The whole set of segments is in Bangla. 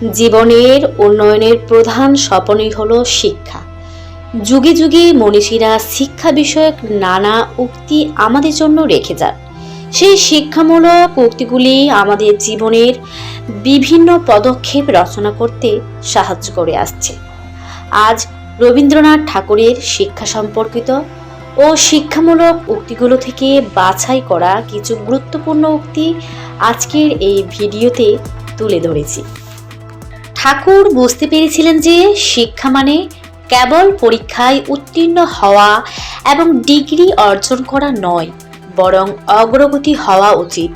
জীবনের উন্নয়নের প্রধান স্বপনই হলো শিক্ষা। যুগে যুগে মনীষীরা শিক্ষা বিষয়ক নানা উক্তি আমাদের জন্য রেখে যান। সেই শিক্ষামূলক উক্তিগুলি আমাদের জীবনের বিভিন্ন পদক্ষেপ রচনা করতে সাহায্য করে আসছে। আজ রবীন্দ্রনাথ ঠাকুরের শিক্ষা সম্পর্কিত ও শিক্ষামূলক উক্তিগুলো থেকে বাছাই করা কিছু গুরুত্বপূর্ণ উক্তি আজকের এই ভিডিওতে তুলে ধরেছি। ঠাকুর বুঝতে পেরেছিলেন যে শিক্ষা মানে কেবল পরীক্ষায় উত্তীর্ণ হওয়া এবং ডিগ্রি অর্জন করা নয়, বরং অগ্রগতি হওয়া উচিত।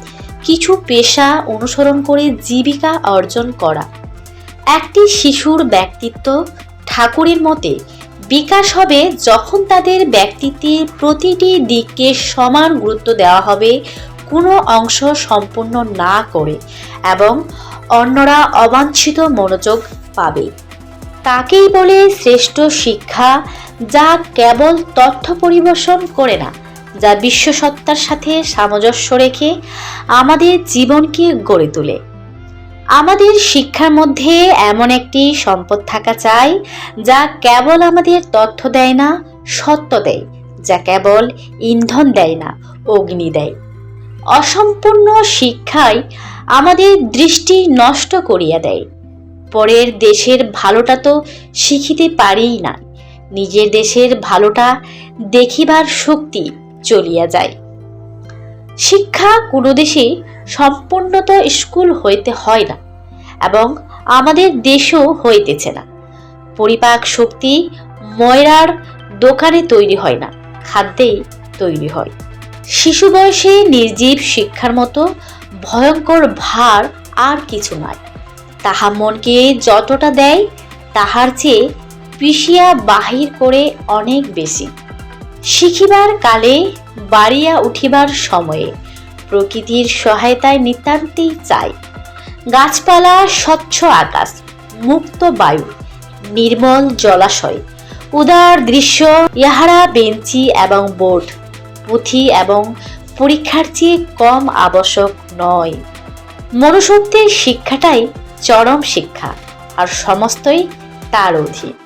কিছু পেশা অনুসরণ করে জীবিকা অর্জন করা। একটি শিশুর ব্যক্তিত্ব ঠাকুরের মতে, বিকাশ হবে যখন তাদের ব্যক্তিত্বের প্রতিটি দিককে সমান গুরুত্ব দেওয়া হবে, কোনো অংশ সম্পূর্ণ না করে, এবং অন্যরা অবাঞ্ছিত মনোযোগ পাবে। তাকেই বলে শ্রেষ্ঠ শিক্ষা যা কেবল তথ্য পরিবেশন করে না, যা বিশ্বসত্তার সাথে সামঞ্জস্য রেখে আমাদের জীবনকে গড়ে তোলে। আমাদের শিক্ষার মধ্যে এমন একটি সম্পদ থাকা চাই, যা কেবল আমাদের তথ্য দেয় না, সত্য দেয়, যা কেবল ইন্ধন দেয় না, অগ্নি দেয়। অসম্পূর্ণ শিক্ষাই আমাদের দৃষ্টি নষ্ট করিয়া দেয়। পরের দেশের ভালোটা তো শিখিতে পারিই না নিজের দেশের ভালোটা দেখিবার শক্তি চলিয়া যায়। শিক্ষা কোনো দেশে সম্পূর্ণত স্কুল হইতে হয় না এবং আমাদের দেশও হইতেছে না। পরিপাক শক্তি ময়রার দোকানে তৈরি হয় না, খাদ্যেই তৈরি হয়। শিশু বয়সে নির্জীব শিক্ষার মতো ভয়ঙ্কর ভার আর কিছু নয়। তাহা মনকে যতটা দেয়, তাহার চেয়ে পিষিয়া বাহির করে অনেক বেশি। শিখিবার কালে, বাড়িয়া উঠিবার সময়ে প্রকৃতির সহায়তায় নিতান্তই চাই। গাছপালা স্বচ্ছ আকাশ, মুক্ত বায়ু, নির্মল জলাশয়, উদার দৃশ্য, ইহারা বেঞ্চি এবং বোর্ড পুঁথি এবং পরীক্ষার চেয়ে কম আবশ্যক নয়। মনুষ্যত্বের শিক্ষাটাই চরম শিক্ষা আর সমস্তই তার অধীন।